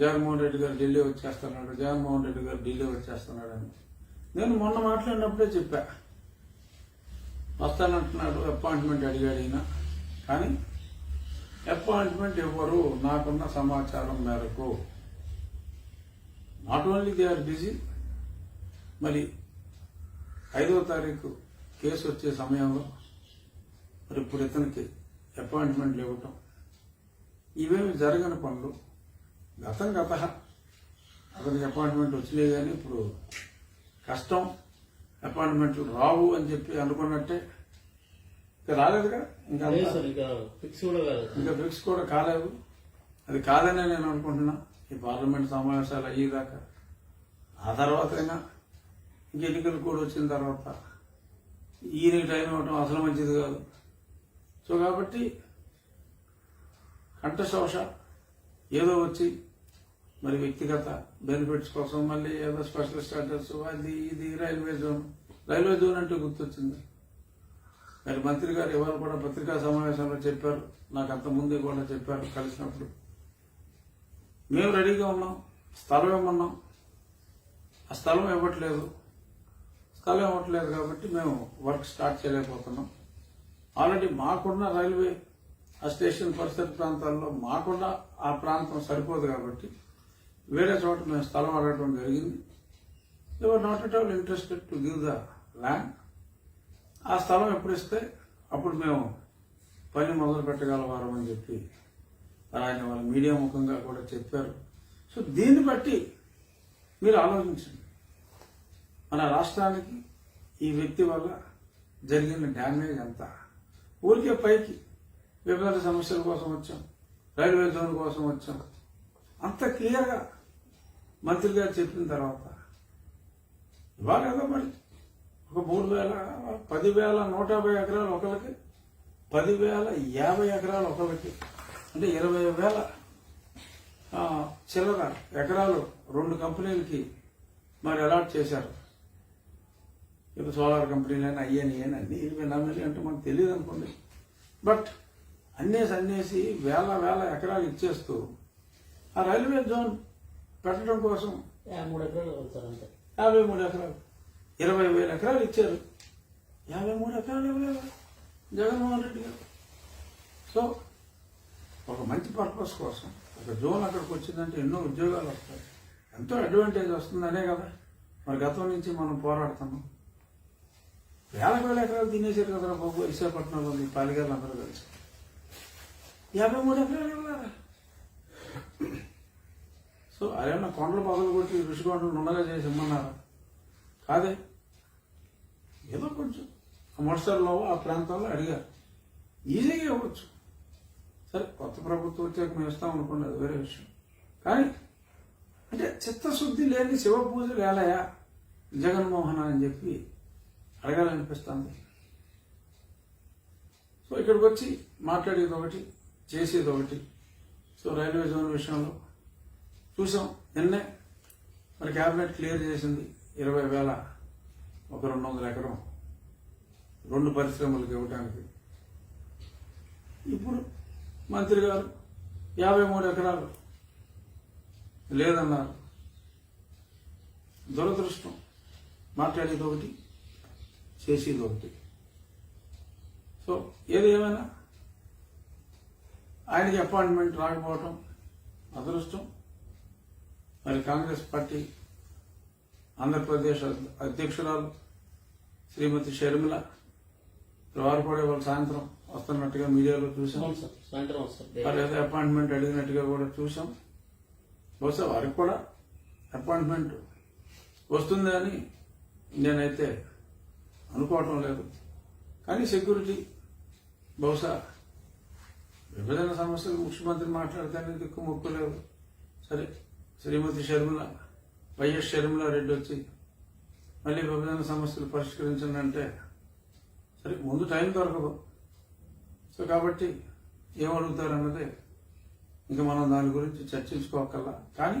జగన్మోహన్ రెడ్డి గారు ఢిల్లీ వచ్చేస్తున్నాడు జగన్మోహన్ రెడ్డి గారు ఢిల్లీ వచ్చేస్తున్నాడు అని నేను మొన్న మాట్లాడినప్పుడే చెప్పా. వస్తానంటున్నాడు అపాయింట్మెంట్ అడిగాడు ఈయన. కానీ అపాయింట్మెంట్ ఇవ్వరు నాకున్న సమాచారం మేరకు. Not only they are busy మరి ఐదవ తారీఖు కేసు వచ్చే సమయంలో మరి ఇప్పుడు ఇతనికి అపాయింట్మెంట్లు ఇవ్వటం ఇవేమి జరగని పనులు? గతం గత అతనికి అపాయింట్మెంట్ వచ్చినాయి కానీ ఇప్పుడు కష్టం. అపాయింట్మెంట్లు రావు అని చెప్పి అనుకున్నట్టే. ఇంకా రాలేదుగా? ఇంకా ఫిక్స్ కూడా కాలేదు. ఇంకా ఫిక్స్ కూడా కాలేదు. అది కాదనే నేను అనుకుంటున్నా. ఈ పార్లమెంట్ సమావేశాలు అయ్యేదాకా. ఆ తర్వాత అయినా ఇంక ఎన్నికలు కూడా వచ్చిన తర్వాత ఈయనకి టైం ఇవ్వటం అసలు మంచిది కాదు. సో కాబట్టి కంఠశోష ఏదో వచ్చి మరి వ్యక్తిగత బెనిఫిట్స్ కోసం మళ్ళీ ఏదో స్పెషల్ స్టాటస్ అది ఇది రైల్వే జోన్ రైల్వే జోన్ అంటే గుర్తొచ్చింది. మరి మంత్రి గారు ఎవరు కూడా పత్రికా సమావేశంలో చెప్పారు. నాకు అంత ముందే కూడా చెప్పారు కలిసినప్పుడు. మేము రెడీగా ఉన్నాం. స్థలం ఇవ్వమన్నాం. ఆ స్థలం ఇవ్వట్లేదు. స్థలం ఇవ్వట్లేదు కాబట్టి మేము వర్క్ స్టార్ట్ చేయలేకపోతున్నాం. ఆల్రెడీ మాకున్న రైల్వే ఆ స్టేషన్ పరిసర ప్రాంతాల్లో మాకున్న ఆ ప్రాంతం సరిపోదు కాబట్టి వేరే చోట మేము స్థలం అడగడం జరిగింది. They are not at all interested to give the land ఆ స్థలం ఎప్పుడు ఇస్తే అప్పుడు మేము పని మొదలు పెట్టగలవారం అని చెప్పి ఆయన వాళ్ళ మీడియా ముఖంగా కూడా చెప్పారు. సో దీన్ని బట్టి మీరు ఆలోచించండి. మన రాష్ట్రానికి ఈ వ్యక్తి వల్ల జరిగిన డ్యామేజ్ ఎంత? ఊరికే పైకి విభజన సమస్యల కోసం వచ్చాం. రైల్వే జోన్ కోసం వచ్చాం. అంత క్లియర్గా మంత్రి గారు చెప్పిన తర్వాత ఇవ్వాలి కదా మరి ఒక మూడు వేల పదివేల నూట యాభై ఎకరాలు ఒకరికి పదివేల యాభై ఎకరాలు ఒకరికి అంటే ఇరవై వేల చిల్లర ఎకరాలు రెండు కంపెనీలకి మరి అలాట్ చేశారు. ఇప్పుడు సోలార్ కంపెనీలైనా అయ్యని అని అన్ని ఇరవై నమ్మిలి అంటే మనకు తెలియదు అనుకోండి. బట్ అన్నేసి అన్నేసి వేల వేల ఎకరాలు ఇచ్చేస్తూ ఆ రైల్వే జోన్ పెట్టడం కోసం యాభై మూడు ఎకరాలు అంతే. యాభై మూడు ఎకరాలు. ఇరవై వేల ఎకరాలు ఇచ్చారు. యాభై మూడు ఎకరాలు ఇవ్వలేదు జగన్మోహన్ రెడ్డి గారు. సో ఒక మంచి పర్పస్ కోసం ఒక జోన్ అక్కడికి వచ్చిందంటే ఎన్నో ఉద్యోగాలు వస్తాయి. ఎంతో అడ్వాంటేజ్ వస్తుందనే కదా. మరి గతం నుంచి మనం పోరాడుతున్నాం. వేల వేల ఎకరాలు తినేసారు కదా బాబు విశాఖపట్నంలో మీ పాలిగారు అందరూ కలిసి. యాభై మూడు ఎకరాలు ఇవ్వలేరా సో అదేమన్నా కొండలు పగలు కొట్టి ఋషికొండలు ఉండగా చేసి ఇమ్మన్నారా. కాదే? ఏదో కొంచెం. ఆ మొదటిసారిలో ఆ ప్రాంతాల్లో అడిగారు. ఈజీగా ఇవ్వచ్చు. సరే కొత్త ప్రభుత్వం వచ్చాక మేము ఇస్తాం అనుకోండి అది వేరే విషయం. కానీ అంటే చిత్తశుద్ధి లేని శివ పూజలు ఏలయా జగన్మోహన్ అని చెప్పి అడగాలనిపిస్తుంది. సో ఇక్కడికి వచ్చి మాట్లాడేది ఒకటి చేసేది ఒకటి. సో రైల్వే జోన్ విషయంలో చూసాం. నిన్నే మరి క్యాబినెట్ క్లియర్ చేసింది ఇరవై వేల ఒక రెండు వందల ఎకరం. రెండు పరిశ్రమలకు ఇవ్వటానికి. ఇప్పుడు మంత్రి గారు యాభై మూడు ఎకరాలు లేదన్నారు. దురదృష్టం. మాట్లాడేది ఒకటి చేసేది ఒకటి. సో ఏది ఏమైనా? ఆయనకి అపాయింట్మెంట్ రాకపోవటం అదృష్టం. మరి కాంగ్రెస్ పార్టీ ఆంధ్రప్రదేశ్ అధ్యక్షురాలు శ్రీమతి షర్మిల వారు కూడా ఇవాళ సాయంత్రం వస్తున్నట్టుగా మీడియాలో చూసాం వారు ఏదో అపాయింట్మెంట్ అడిగినట్టుగా కూడా చూసాం బహుశా వారికి కూడా అపాయింట్మెంట్ వస్తుంది అని నేనైతే అనుకోవటం లేదు. కానీ సెక్యూరిటీ బహుశా విభజన సమస్యలు ముఖ్యమంత్రి మాట్లాడితేనే దిక్కు మొక్కు లేదు. సరే శ్రీమతి షర్మిల వైఎస్ షర్మిల రెడ్డి వచ్చి మళ్ళీ విభజన సమస్యలు పరిష్కరించండి అంటే సరే ముందు టైం దొరకదు. సో కాబట్టి ఏమడుగుతారన్నదే ఇంకా మనం దాని గురించి చర్చించుకోకల్లా. కానీ